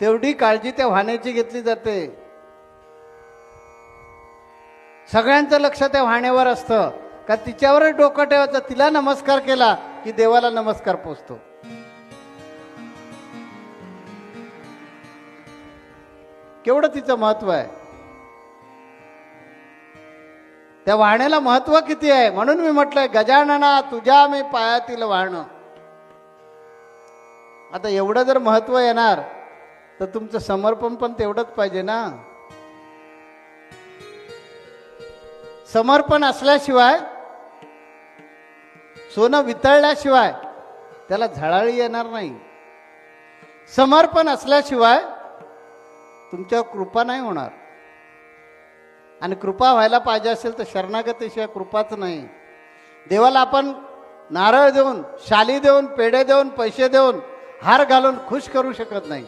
तेवढी काळजी त्या वाहण्याची घेतली जाते. सगळ्यांचं लक्ष त्या वाहण्यावर असतं. का तिच्यावरच डोकं ठेवायचं तिला नमस्कार केला की देवाला नमस्कार पोचतो. केवढं तिचं महत्त्व आहे? त्या वाहण्याला महत्त्व किती आहे? म्हणून मी म्हटलंय गजानना तुझ्या मी पायातील वाहणं आता एवढं जर महत्त्व येणार तर तुमचं समर्पण पण तेवढंच पाहिजे ना? समर्पण असल्याशिवाय सोनं वितळल्याशिवाय त्याला झळाळी येणार नाही. समर्पण असल्याशिवाय तुमच्यावर कृपा नाही होणार. आणि कृपा व्हायला पाहिजे असेल तर शरणागतीशिवाय कृपाच नाही. देवाला आपण नारळ देऊन शाली देऊन पेढे देऊन पैसे देऊन हार घालून खुश करू शकत नाही.